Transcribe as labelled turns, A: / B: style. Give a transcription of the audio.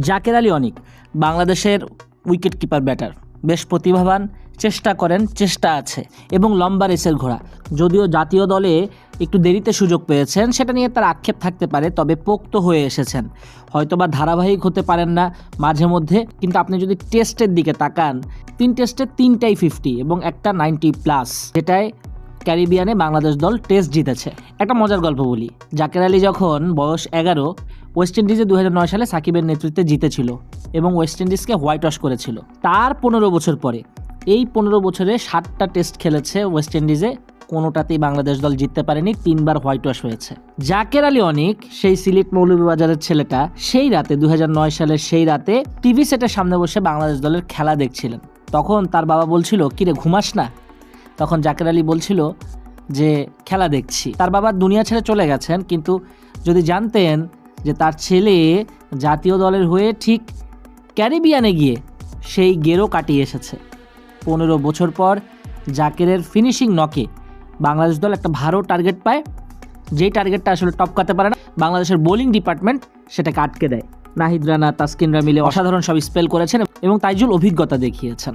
A: জাকের আলী অনিক, বাংলাদেশের wicket keeper, batter. বেশ প্রতিভাবান, চেষ্টা করেন, চেষ্টা আছে, এবং লম্বা রেসের ঘোড়া। যদিও জাতীয় দলে একটু দেরিতে সুযোগ পেয়েছেন, সেটা নিয়ে তার আক্ষেপ থাকতে পারে, তবে পোক্ত হয়ে এসেছেন। হয়তোবা ধারাবাহিক হতে পারেন না মাঝে মধ্যে, কিন্তু আপনি যদি টেস্টের দিকে তাকান, তিন টেস্টে তিনটাই ফিফটি এবং একটা নাইনটি প্লাস যেটায় ক্যারিবিয়ানে বাংলাদেশ দল টেস্ট জিতেছে। একটা মজার গল্প বলি। জাকের আলী যখন বয়স এগারো ওয়েস্ট ইন্ডিজে দুই হাজার নয় সালে সাকিবের নেতৃত্বে জিতেছিল এবং ওয়েস্ট ইন্ডিজকে হোয়াইট ওয়াশ করেছিল। তার পনেরো বছর পরে, এই পনেরো বছরে সাতটা টেস্ট খেলেছে ওয়েস্ট ইন্ডিজে কোনোটাতেই বাংলাদেশ দল জিততে পারেনি, তিনবার হোয়াইট ওয়াশ হয়েছে। জাকের আলী অনিক, সেই সিলেট মৌলভীবাজারের ছেলেটা, সেই রাতে দু সালের সেই রাতে টিভি সেটের সামনে বসে বাংলাদেশ দলের খেলা দেখছিলেন। তখন তার বাবা বলছিল, কিরে, ঘুমাস না? তখন জাকের আলী বলছিল যে, খেলা দেখছি। তার বাবা দুনিয়া ছেড়ে চলে গেছেন, কিন্তু যদি জানতেন যে তার ছেলে জাতীয় দলের হয়ে ঠিক ক্যারিবিয়ানে গিয়ে সেই গেরো কাটিয়ে এসেছে। পনেরো বছর পর জাকেরের ফিনিশিং নকে বাংলাদেশ দল একটা ভালো টার্গেট পায়। যেই টার্গেটটা আসলে টপকাতে পারে না, বাংলাদেশের বোলিং ডিপার্টমেন্ট সেটাকে আটকে দেয়। নাহিদ রানা তাসকিনরা মিলে অসাধারণ সব স্পেল করেছেন এবং তাইজুল অভিজ্ঞতা দেখিয়েছেন।